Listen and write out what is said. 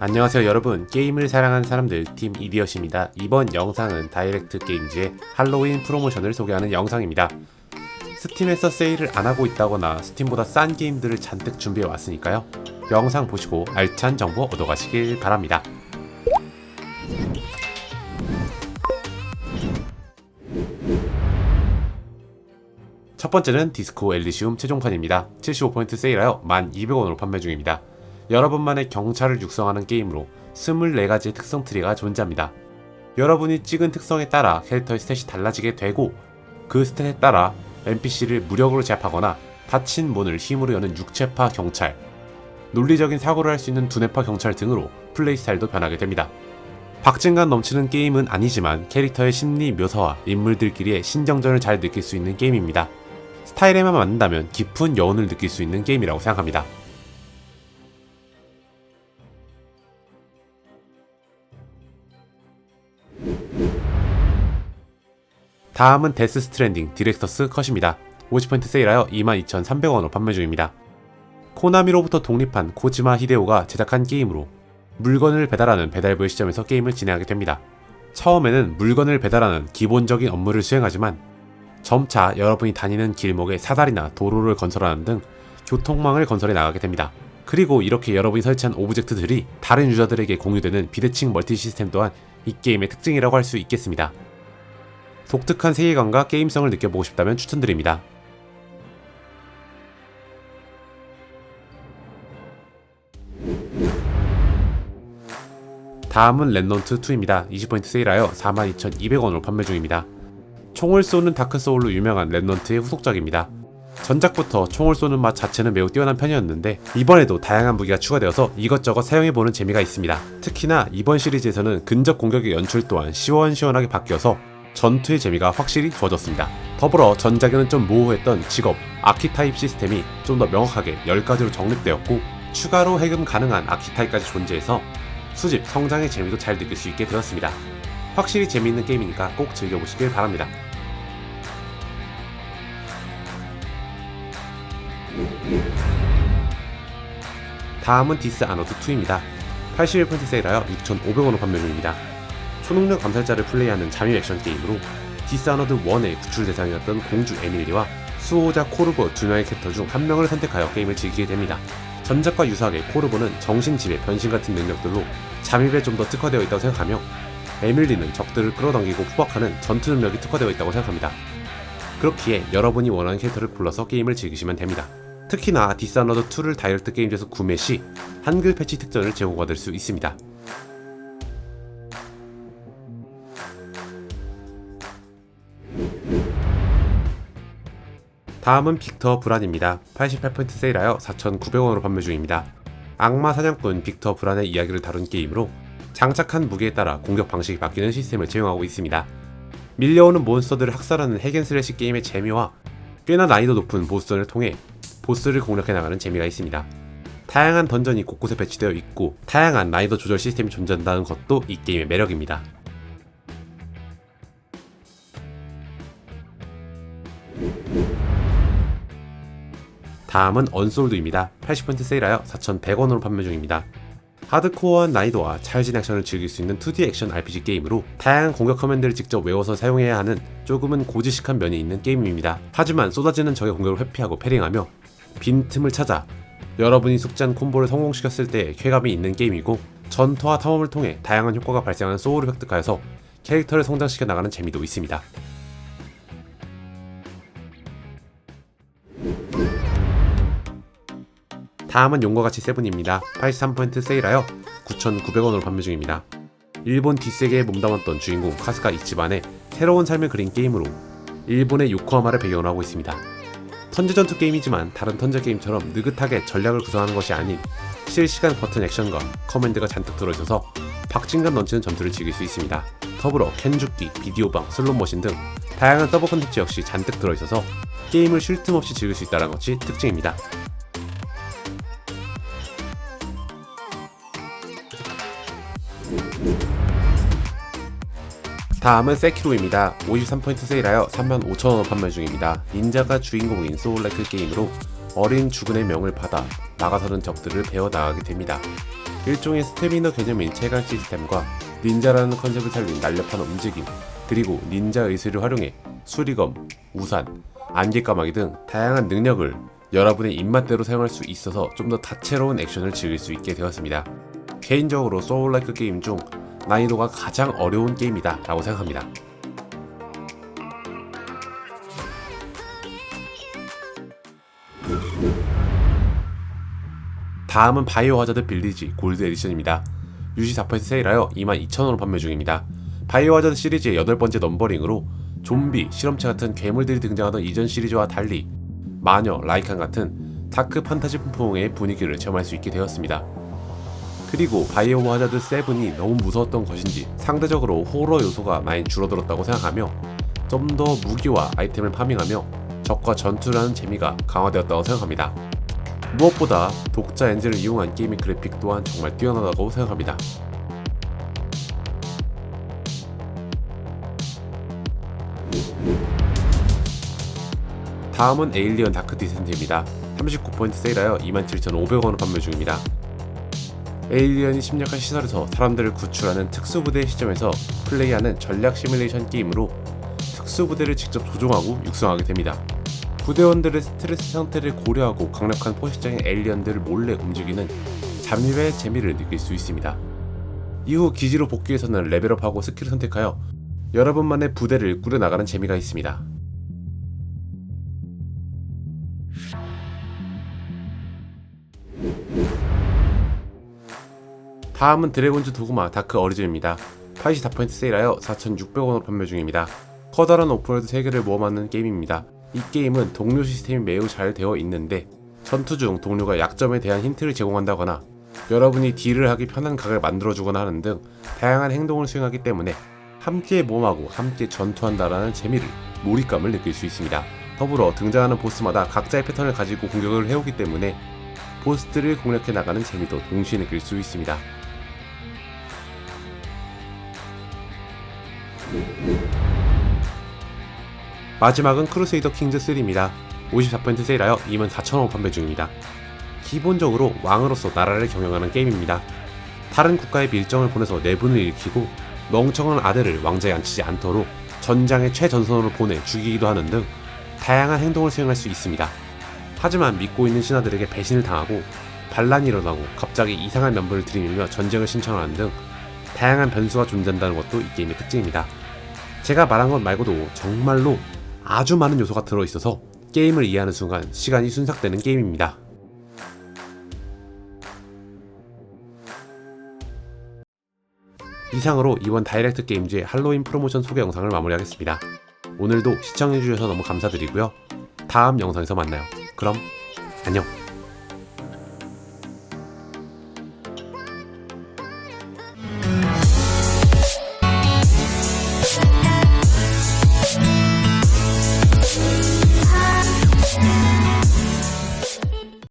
안녕하세요 여러분. 게임을 사랑하는 사람들 팀 이디엇입니다. 이번 영상은 다이렉트 게임즈의 할로윈 프로모션을 소개하는 영상입니다. 스팀에서 세일을 안 하고 있다거나 스팀보다 싼 게임들을 잔뜩 준비해 왔으니까요. 영상 보시고 알찬 정보 얻어가시길 바랍니다. 첫 번째는 디스코 엘리시움 최종판입니다. 75포인트 세일하여 1200원으로 판매 중입니다 여러분만의 경찰을 육성하는 게임으로 24가지의 특성 트리가 존재합니다. 여러분이 찍은 특성에 따라 캐릭터의 스탯이 달라지게 되고 그 스탯에 따라 NPC를 무력으로 제압하거나 닫힌 문을 힘으로 여는 육체파 경찰, 논리적인 사고를 할 수 있는 두뇌파 경찰 등으로 플레이 스타일도 변하게 됩니다. 박진감 넘치는 게임은 아니지만 캐릭터의 심리 묘사와 인물들끼리의 신경전을 잘 느낄 수 있는 게임입니다. 스타일에만 맞는다면 깊은 여운을 느낄 수 있는 게임이라고 생각합니다. 다음은 데스 스트랜딩 디렉터스 컷입니다. 50% 세일하여 22,300원으로 판매 중입니다. 코나미로부터 독립한 코지마 히데오가 제작한 게임으로 물건을 배달하는 배달부의 시점에서 게임을 진행하게 됩니다. 처음에는 물건을 배달하는 기본적인 업무를 수행하지만 점차 여러분이 다니는 길목에 사다리나 도로를 건설하는 등 교통망을 건설해 나가게 됩니다. 그리고 이렇게 여러분이 설치한 오브젝트들이 다른 유저들에게 공유되는 비대칭 멀티 시스템 또한 이 게임의 특징이라고 할 수 있겠습니다. 독특한 세계관과 게임성을 느껴보고 싶다면 추천드립니다. 다음은 랜넌트 2입니다. 20포인트 세일하여 42,200원으로 판매 중입니다. 총을 쏘는 다크소울로 유명한 랜넌트의 후속작입니다. 전작부터 총을 쏘는 맛 자체는 매우 뛰어난 편이었는데 이번에도 다양한 무기가 추가되어서 이것저것 사용해보는 재미가 있습니다. 특히나 이번 시리즈에서는 근접 공격의 연출 또한 시원시원하게 바뀌어서 전투의 재미가 확실히 좋아졌습니다. 더불어 전작에는 좀 모호했던 직업, 아키타입 시스템이 좀 더 명확하게 10가지로 정립되었고 추가로 해금 가능한 아키타입까지 존재해서 수집, 성장의 재미도 잘 느낄 수 있게 되었습니다. 확실히 재미있는 게임이니까 꼭 즐겨보시길 바랍니다. 다음은 디스 아너드 2입니다. 81% 세일하여 6,500원으로 판매 중입니다. 초능력 감살자를 플레이하는 잠입 액션 게임으로 디스아너드 1의 구출 대상이었던 공주 에밀리와 수호자 코르보 두 명의 캐릭터 중 한 명을 선택하여 게임을 즐기게 됩니다. 전작과 유사하게 코르보는 정신지배 변신 같은 능력들로 잠입에 좀 더 특화되어 있다고 생각하며 에밀리는 적들을 끌어당기고 후박하는 전투 능력이 특화되어 있다고 생각합니다. 그렇기에 여러분이 원하는 캐릭터를 골라서 게임을 즐기시면 됩니다. 특히나 디스아너드 2를 다이렉트 게임즈에서 구매 시 한글 패치 특전을 제공받을 수 있습니다. 다음은 빅터 브란입니다. 88% 세일하여 4,900원으로 판매 중입니다. 악마 사냥꾼 빅터 브란의 이야기를 다룬 게임으로 장착한 무게에 따라 공격 방식이 바뀌는 시스템을 제공하고 있습니다. 밀려오는 몬스터들을 학살하는 핵앤슬래시 게임의 재미와 꽤나 난이도 높은 보스전을 통해 보스를 공략해 나가는 재미가 있습니다. 다양한 던전이 곳곳에 배치되어 있고 다양한 난이도 조절 시스템이 존재한다는 것도 이 게임의 매력입니다. 다음은 언솔드입니다. 80% 세일하여 4,100원으로 판매 중입니다. 하드코어한 난이도와 찰진 액션을 즐길 수 있는 2D 액션 RPG 게임으로 다양한 공격 커맨드를 직접 외워서 사용해야 하는 조금은 고지식한 면이 있는 게임입니다. 하지만 쏟아지는 적의 공격을 회피하고 패링하며 빈틈을 찾아 여러분이 숙지한 콤보를 성공시켰을 때 쾌감이 있는 게임이고 전투와 탐험을 통해 다양한 효과가 발생하는 소울을 획득하여서 캐릭터를 성장시켜 나가는 재미도 있습니다. 다음은 용과 같이 세븐입니다. 83% 세일하여 9,900원으로 판매 중입니다. 일본 뒷세계에 몸담았던 주인공 카스카 이치반의 새로운 삶을 그린 게임으로 일본의 요코하마를 배경으로 하고 있습니다. 턴제 전투 게임이지만 다른 턴제 게임처럼 느긋하게 전략을 구성하는 것이 아닌 실시간 버튼 액션과 커맨드가 잔뜩 들어있어서 박진감 넘치는 전투를 즐길 수 있습니다. 더불어 캔 죽기, 비디오방, 슬롯머신 등 다양한 서버 컨텐츠 역시 잔뜩 들어있어서 게임을 쉴 틈 없이 즐길 수 있다는 것이 특징입니다. 다음은 세키로입니다. 53포인트 세일하여 35,000원 판매 중입니다. 닌자가 주인공인 소울라이크 게임으로 어린 주군의 명을 받아 나가서는 적들을 베어 나가게 됩니다. 일종의 스태미너 개념인 체감 시스템과 닌자라는 컨셉을 살린 날렵한 움직임, 그리고 닌자 의술을 활용해 수리검, 우산, 안개 까마귀 등 다양한 능력을 여러분의 입맛대로 사용할 수 있어서 좀 더 다채로운 액션을 즐길 수 있게 되었습니다. 개인적으로 소울라이크 게임 중 난이도가 가장 어려운 게임이다 라고 생각합니다. 다음은 바이오 하자드 빌리지 골드 에디션입니다. 유시 4% 세일하여 22,000원으로 판매 중입니다. 바이오 하자드 시리즈의 여덟 번째 넘버링으로 좀비, 실험체 같은 괴물들이 등장하던 이전 시리즈와 달리 마녀, 라이칸 같은 다크 판타지 풍의 분위기를 체험할 수 있게 되었습니다. 그리고 바이오 하자드 7이 너무 무서웠던 것인지 상대적으로 호러 요소가 많이 줄어들었다고 생각하며 좀 더 무기와 아이템을 파밍하며 적과 전투를 하는 재미가 강화되었다고 생각합니다. 무엇보다 독자 엔진을 이용한 게임의 그래픽 또한 정말 뛰어나다고 생각합니다. 다음은 에일리언 다크 디센트입니다. 39% 세일하여 27,500원을 판매 중입니다. 에일리언이 침략한 시설에서 사람들을 구출하는 특수부대의 시점에서 플레이하는 전략 시뮬레이션 게임으로 특수부대를 직접 조종하고 육성하게 됩니다. 부대원들의 스트레스 상태를 고려하고 강력한 포식자인 에일리언들을 몰래 움직이는 잠입의 재미를 느낄 수 있습니다. 이후 기지로 복귀해서는 레벨업하고 스킬을 선택하여 여러분만의 부대를 꾸려나가는 재미가 있습니다. 다음은 드래곤즈 도그마 다크 어리진입니다. 84% 세일하여 4,600원으로 판매 중입니다. 커다란 오프월드 3개를 모험하는 게임입니다. 이 게임은 동료 시스템이 매우 잘 되어 있는데 전투 중 동료가 약점에 대한 힌트를 제공한다거나 여러분이 딜을 하기 편한 각을 만들어주거나 하는 등 다양한 행동을 수행하기 때문에 함께 모험하고 함께 전투한다라는 재미를 몰입감을 느낄 수 있습니다. 더불어 등장하는 보스마다 각자의 패턴을 가지고 공격을 해오기 때문에 보스들을 공략해 나가는 재미도 동시에 느낄 수 있습니다. 마지막은 크루세이더 킹즈 3입니다. 54% 세일하여 24,000원 판매 중입니다. 기본적으로 왕으로서 나라를 경영하는 게임입니다. 다른 국가의 밀정을 보내서 내분을 일으키고 멍청한 아들을 왕자에 앉히지 않도록 전장의 최전선으로 보내 죽이기도 하는 등 다양한 행동을 수행할 수 있습니다. 하지만 믿고 있는 신하들에게 배신을 당하고 반란이 일어나고 갑자기 이상한 면부를 들이밀며 전쟁을 신청하는 등 다양한 변수가 존재한다는 것도 이 게임의 특징입니다. 제가 말한 것 말고도 정말로 아주 많은 요소가 들어있어서 게임을 이해하는 순간 시간이 순삭되는 게임입니다. 이상으로 이번 다이렉트 게임즈의 할로윈 프로모션 소개 영상을 마무리하겠습니다. 오늘도 시청해주셔서 너무 감사드리고요. 다음 영상에서 만나요. 그럼 안녕.